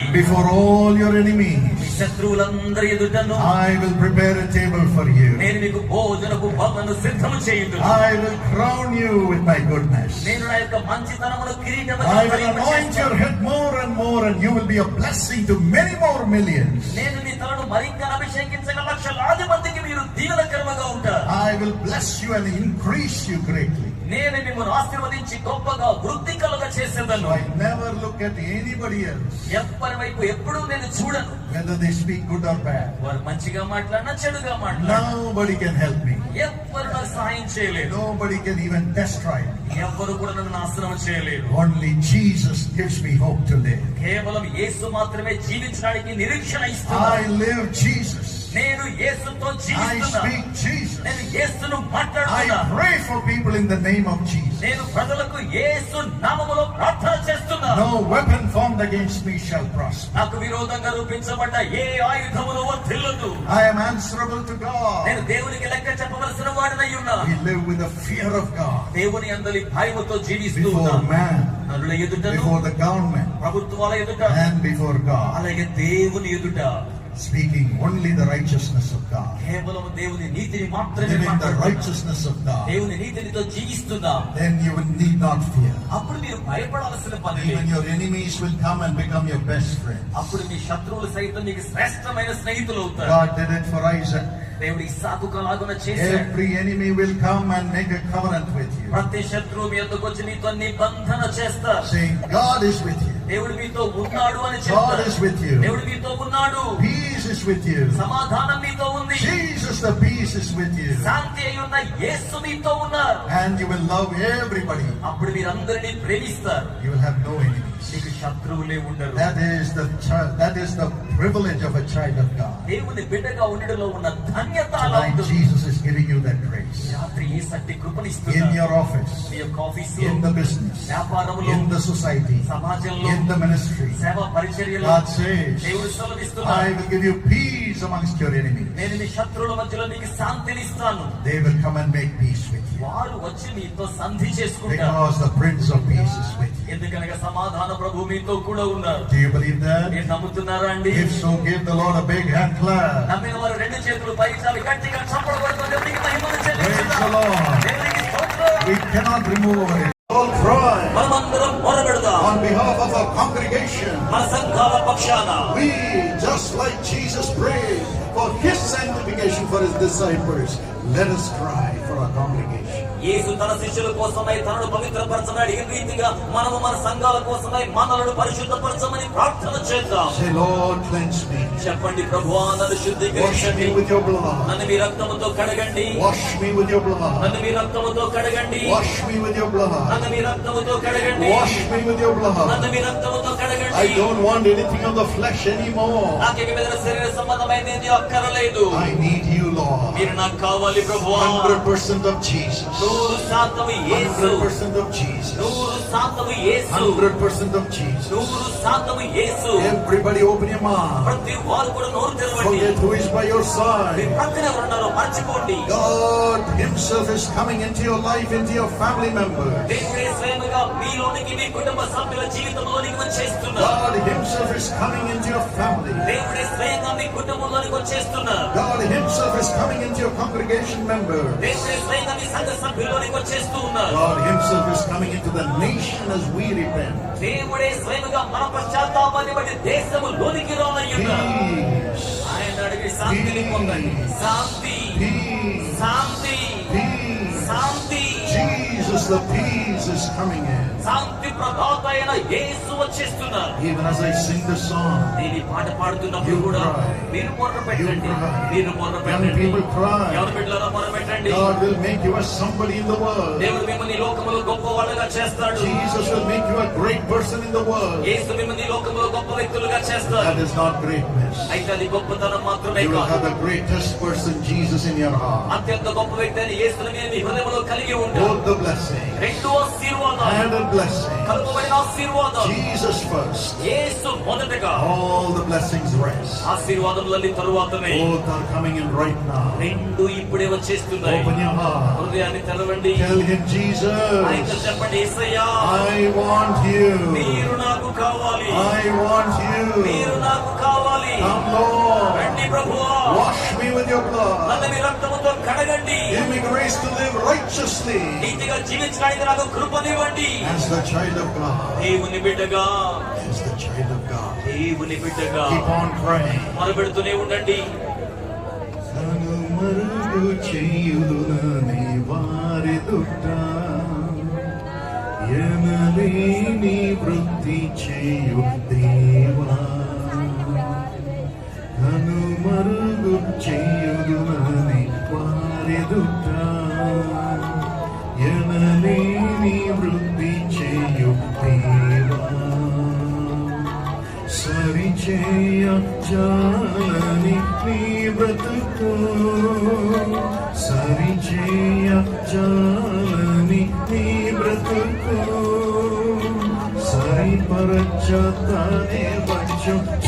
Before all your enemies, శత్రువులందరి ఎదుటను I will prepare a table for you. నేను మీకు భోజనపు బలను సిద్ధము చేయుదు I will crown you with my goodness. నేను నా యొక్క మంచితనమును కిరీటము I will anoint your head more and more, and you will be a blessing to many more millions. నేను నీ తలను మరింత అభిషేకించగల లక్షలాది మందికి మీరు దీవెనకరముగా ఉంటారు. I will bless you and increase you greatly నేను మిమ్మల్ని ఆశీర్వదించి గొప్పగా వృద్ధి కలగ చేసేదను. I never look at anybody else ఎవ్వరి వైపు ఎప్పుడు నేను చూడను. Whether they speak good or bad వారు మంచిగా మాట్లాడినా చెడుగా మాట్లాడినా నోబడీ కెన్ హెల్ప్ మీ ఎవ్వరు నాకు సహాయం చేయలేదు. నోబడీ కెన్ ఈవెన్ డెస్ట్రాయ్ ఎవ్వరు కూడా నన్ను నాశనం చేయలేదు. Only Jesus gives me hope today కేవలం యేసు మాత్రమే జీవించడానికి నిరీక్షణ ఇస్తాడు ఐ లివ్ జీసస్ నేను యేసుతో జీవిస్తున్నా. ఐ స్పీక్ జీసస్ నేను యేసును మాట్లాడుతున్నా. I pray for people in the name of Jesus నేను ప్రజలకు యేసు నామములో ప్రార్థన చేస్తున్నా. No weapon formed against me shall prosper నాకు విరోధంగా రూపించబడ్డ ఏ ఆయుధములు వర్ధిల్లదు I am answerable to God నేను దేవునికి లెక్క చెప్పవలసిన వాడినై ఉన్నా. He live with the fear of God దేవుని అందలి భయముతో జీవిస్తూ ఉన్నా. మ్యాన్ నరుల ఎదుట ద గవర్నమెంట్ ప్రభుత్వాల ఎదుట అండ్ బిఫోర్ గాడ్ అలాగే దేవుని ఎదుట. Speaking only the righteousness of God కేవలం దేవుని నీతిని మాత్రమే మాట్లాడు ద రైచియస్నెస్ ఆఫ్ గాడ్ దేవుని నీతినితో జీవిస్తుందా then you will need not fear అప్పుడు మీరు భయపడాల్సిన పని లేదు. Even your enemies will come and become your best friend అప్పుడు మీ శత్రువులు సైతం మీకు శ్రేష్టమైన స్నేహితులు అవుతారు. God did it for Isaac దేవుడు ఇస్సాకుకు లాగున చేశాడు. Every enemy will come and make a covenant with you ప్రతి శత్రువు మీ యొద్దకు వచ్చి నీతో నిబంధన చేస్తారు. Saying God is with you దేవుడు మీతో ఉన్నాడు అని God is with you, దేవుడు మీతో ఉన్నాడు peace is with you, సమాధానం మీతో ఉంది Jesus the peace is with you, శాంతి అయి ఉన్న యేసు మీతో ఉన్నారు and you will love everybody. అప్పుడు మీరందరినీ ప్రేమిస్తారు You will have no enemies. మీకు శత్రువులే ఉండరు That is the child, that is the privilege of a child of God. దేవుని బిడ్డగా ఉండడంలో ఉన్న ధన్యత అలా Tonight ఉంటుంది Jesus is giving you that grace. ఈ రాత్రి ఈ సట్టి In కృపనిస్తున్నారు your office, మీ యొక్క office in the business, వ్యాపారములో in the society, సమాజంలో in the ministry. సేవ పరిచర్యలో God says, దేవుడు I సెలవిస్తున్నారు will give you peace amongst your enemies. నేను మీ శత్రువుల మధ్యలో మీకు శాంతిని ఇస్తాను They will come and make peace with you. వారు వచ్చి మీతో సంధి చేసుకుంటారు Because the Prince of Peace is with you. you ఎందుకనగా సమాధాన ప్రభు మీతో కూడా ఉన్నారు Do you believe that? మీరు నమ్ముతున్నారా అండి If so, give the Lord a big hand clap. నమ్మిన వారు రెండు చేతులు పైకి చాలి గట్టిగా చప్పడబడుతూ దేవునికి మహిమను Praise the చెల్లించుదాం. Lord. దేవునికి స్తోత్రం. We cannot remove it. All cry మనమందరం మొరబెడదాం on behalf of our congregation. మన సంఘాల పక్షాన We, just like Jesus prayed for his sanctification for his disciples, let us cry for our congregation. యేసు తన శిష్యుల కోసమై తనను పవిత్రపరచమని అడిగిన రీతిగా మనము మన సంఘాల కోసమై మనలను పరిశుద్ధపరచమని ప్రార్థన చేద్దాం. చెప్పండి ప్రభువా నన్ను శుద్ధీకరించండి. నన్ను మీ రక్తముతో కడగండి. నన్ను మీ రక్తముతో కడగండి. నన్ను మీ రక్తముతో కడగండి. నన్ను మీ రక్తముతో కడగండి I don't want anything of the flesh anymore. నాకు ఇక మీద శరీర సంబంధమైన ఏది అక్కరలేదు I need you, Lord. మీరు నాకు కావాలి ప్రభువా 100% of Jesus. నూరు శాతము యేసు 100% of Jesus. నూరు శాతము యేసు 100% of Jesus. నూరు శాతము యేసు Everybody open your mouth. ప్రతి వారు కూడా నోరు తెరవండి Forget who is by your me side. పక్కన ఎవరున్నారో మర్చిపోండి God Himself is coming into your life, into your family members. దేవుడే స్వయముగా మీలోనికి మీ కుటుంబ సభ్యుల జీవితంలోనికి వచ్చేస్తున్నారు God Himself is coming into your family. దేవుడే స్వయంగా మీ కుటుంబంలోనికి వచ్చేస్తున్నారు God Himself is coming into your congregation members. ఉన్నారు God Himself is coming into the nation as we repent. దేవుడే స్వయముగా మన Jesus, the peace is coming in. శాంతి ప్రదాత అయిన యేసు వచ్చేస్తున్నారు Even as I sing the song, నేను ఈ పాట పాడుతున్నప్పుడు You కూడా cry. మీరు మొర్ర పెట్టండి You cry. మీరు మొర్ర young పెట్టండి people cry. ఎవరి బిడ్డలారా మొర్ర పెట్టండి God will make you as somebody in the world. దేవుడు మిమ్మల్ని ఈ లోకములో గొప్ప వాళ్ళగా చేస్తాడు Jesus will make you a great person in the world. యేసు మిమ్మల్ని ఈ లోకములో గొప్ప వ్యక్తులుగా చేస్తాడు That is not greatness. అయితే అది గొప్పతనం మాత్రమే You will కాదు have the greatest person, Jesus, in your heart. అత్యంత గొప్ప వ్యక్తి అని యేసుని మీరు మీ హృదయంలో కలిగి ఉంటారు Both the blessings blessing. రెండు ఆశీర్వాదాలు Added blessing. కలుపబడిన ఆశీర్వాదాలు Jesus first. యేసు మొదటగా All the blessings rest. ఆశీర్వాదములన్నీ తరువాతనే Both are coming in right now. రెండు ఇప్పుడే వచ్చేస్తున్నాయి Open your heart. హృదయాన్ని తెరవండి Tell him, ఆయనతో Jesus, చెప్పండి ఏసయ్యా I want you. మీరు నాకు కావాలి I want మీరు you. నాకు కావాలి Come, Lord. రండి ప్రభువా Wash me with your blood. నన్ను మీ రక్తముతో కడగండి Give righteously నీతిగా జీవించడానికి నాకు కృపనివ్వండి. As the child of God. దేవుని బిడ్డగా. As the child of God. దేవుని బిడ్డగా. Keep on praying. మొరబెడుతూనే ఉండండి. చేయుదునని వారి దుట్ట ఎనలేని వృత్తి చేయు దేవా. చేయుదునని వారి దుట్ట ఎనలేని వృత్తి చేయు దేవా. సరిచేయ జాలని నీ బ్రతుకు. సరిచేయ జాలని నీ బ్రతుకు. సరిపరచతనే వచ్చు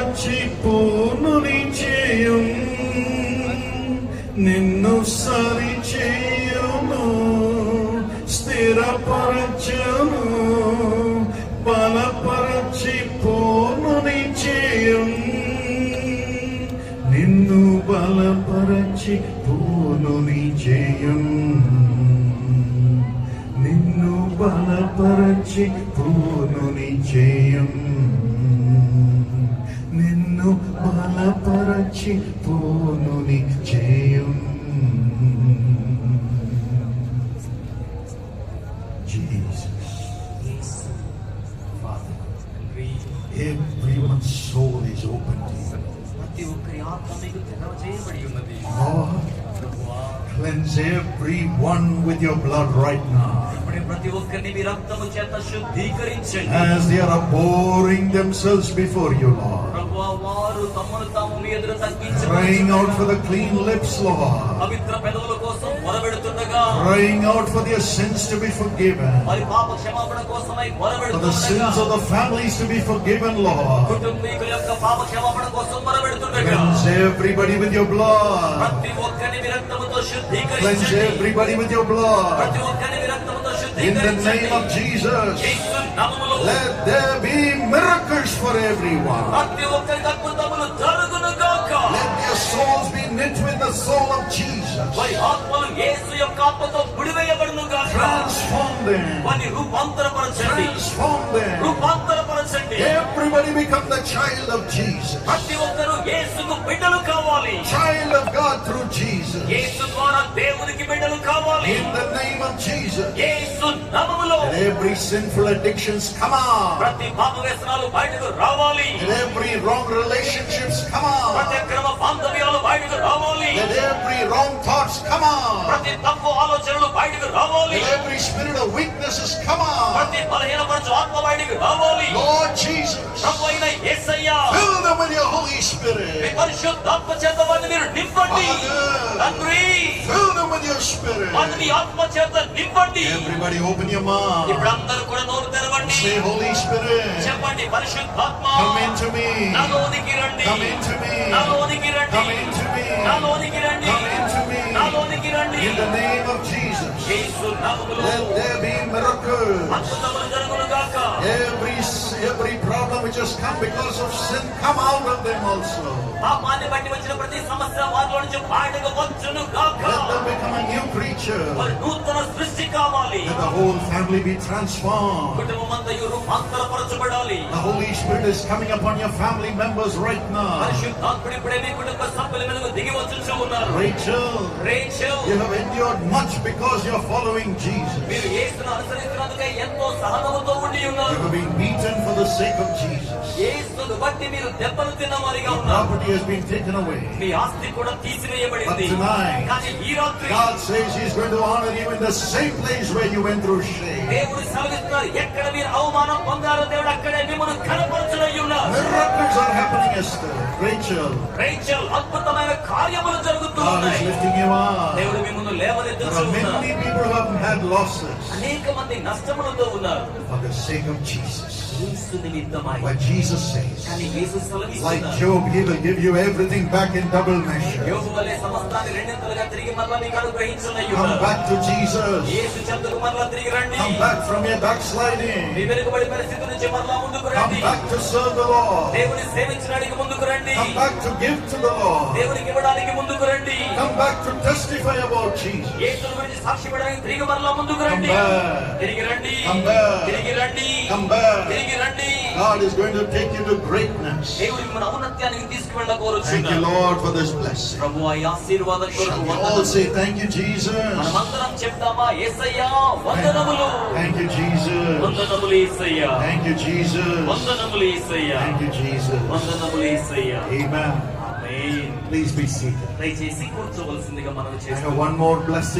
నిత్యం నిన్ను బలపరచి పోను నిజయం నిన్ను బలపరచి పోను నిజయం నిన్ను బలపరచి పోను Lord, cleanse everyone with your blood right now. As they are pouring themselves before you, Lord. Crying out for the clean lips, Lord. Crying out for their sins to be forgiven. For the sins of the families to be forgiven, Lord. Cleanse everybody with your blood. Cleanse everybody with your blood. In the name of Jesus, let there be miracles for everyone. Let their souls be knit with the soul of Jesus. Transform them. Transform them. రూపాంతరపరచండి Everybody become the child of Jesus. ప్రతి ఒక్కరు యేసుకు బిడ్డలు కావాలి Child of God through Jesus. యేసు ద్వారా దేవునికి బిడ్డలు కావాలి In the name of Jesus. యేసు నామములో Let every sinful addictions come out. ప్రతి పాప వ్యసనాలు బయటకు రావాలి Let every wrong relationships come ప్రతి out. క్రమ బాంధవ్యాలు బయటకు రావాలి Let every wrong thoughts come out. ప్రతి తప్పు ఆలోచనలు బయటకు రావాలి Let every spirit of weaknesses come out. ప్రతి బలహీనపరచు ఆత్మ బయటకు రావాలి Lord Jesus. ప్రభు అయిన యేసయ్యా Fill them with your Holy me Spirit. పరిశుద్ధాత్మ చేత వారిని మీరు నింపండి Amen. తండ్రి Fill them with your వారిని spirit. మీ ఆత్మ చేత నింపండి Everybody open your mouth. ఇప్పుడు అందరూ కూడా నోరు తెరవండి Say, Holy Spirit, చెప్పండి పరిశుద్ధాత్మ come into me. నాలోనికి రండి Come into me. నాలోనికి రండి Come into me. నాలోనికి రండి Come into me. నాలోనికి రండి In the name of Jesus. యేసు నామములో Let there be miracles. అద్భుతములు జరుగును గాక Every, every problem which has come because of sin, come out of them also. పాపాన్ని బట్టి వచ్చిన ప్రతి family be transformed. కుటుంబం అంతయు రూపాంతరపరచబడాలి The Holy Spirit is coming upon your family members right now. పరిశుద్ధాత్ముడు ఇప్పుడే మీ కుటుంబ సభ్యుల మీదకు దిగి వచ్చుచూ ఉన్నారు Rachel, Rachel you have endured much because you're following Jesus. మీరు యేసును అనుసరిస్తున్నందుకే ఎంతో సహనముతో ఉండి You ఉన్నారు have been beaten for the sake of Jesus. యేసును బట్టి మీరు దెబ్బలు తిన్నవారిగా Your ఉన్నారు property has been taken away. మీ ఆస్తి కూడా తీసివేయబడింది But tonight, కానీ ఈ రాత్రి God says He's going to honor you in the same place where you went through shame. దేవుడు సెలవిస్తున్నారు ఎక్కడ మీరు అవమానం పొందారో దేవుడు అక్కడే మిమ్మల్ని కనపరచనై ఉన్నారు Miracles are happening, Esther. Rachel, Rachel అద్భుతమైన కార్యములు జరుగుతూ God is ఉన్నాయి lifting you up. దేవుడు మిమ్మల్ని There లేవనెత్తుచూ are ఉన్నారు many people who have had losses అనేక మంది నష్టములతో ఉన్నారు for the sake of Jesus. యేసు నిమిత్తమై But Jesus says, కానీ యేసు like సెలవిస్తున్నారు Job, He will give you everything back in double measure. యోగు వలె సమస్తాన్ని రెండింతలుగా తిరిగి మరలా మీకు అనుగ్రహించనై Come ఉన్నారు back to Jesus. యేసు చెంతకు మరలా తిరిగి రండి Come back from your me backsliding. వెనుకబడి పరిస్థితి నుంచి మరలా ముందుకు Come రండి back to serve the Lord. దేవుని సేవించడానికి ముందుకు రండి Come back to give to the Lord. దేవునికి ఇవ్వడానికి ముందుకు రండి Come back to testify about Jesus. యేసుని గురించి సాక్షి పడడానికి తిరిగి మరలా ముందుకు రండి Come back. తిరిగి రండి Come back. తిరిగి రండి Come back. తిరిగి రండి God is going to take you to greatness. దేవుడు మిమ్మల్ని ఔన్నత్యానికి Thank you, తీసుకువెళ్ళకోరుచున్నారు Lord, for this blessing. ప్రభు ఆ ఆశీర్వాదం Shall కొరకు we all వందనములు. say thank you, Jesus? మనమందరం చెప్తామా యేసయ్యా వందనములు Thank you, Jesus. వందనములు యేసయ్యా Thank you, Jesus. వందనములు యేసయ్యా Thank you, Jesus. వందనములు యేసయ్యా Amen. Amen. Please be seated. దయచేసి కూర్చోవలసిందిగా మనం I have చేస్తాం one more blessing.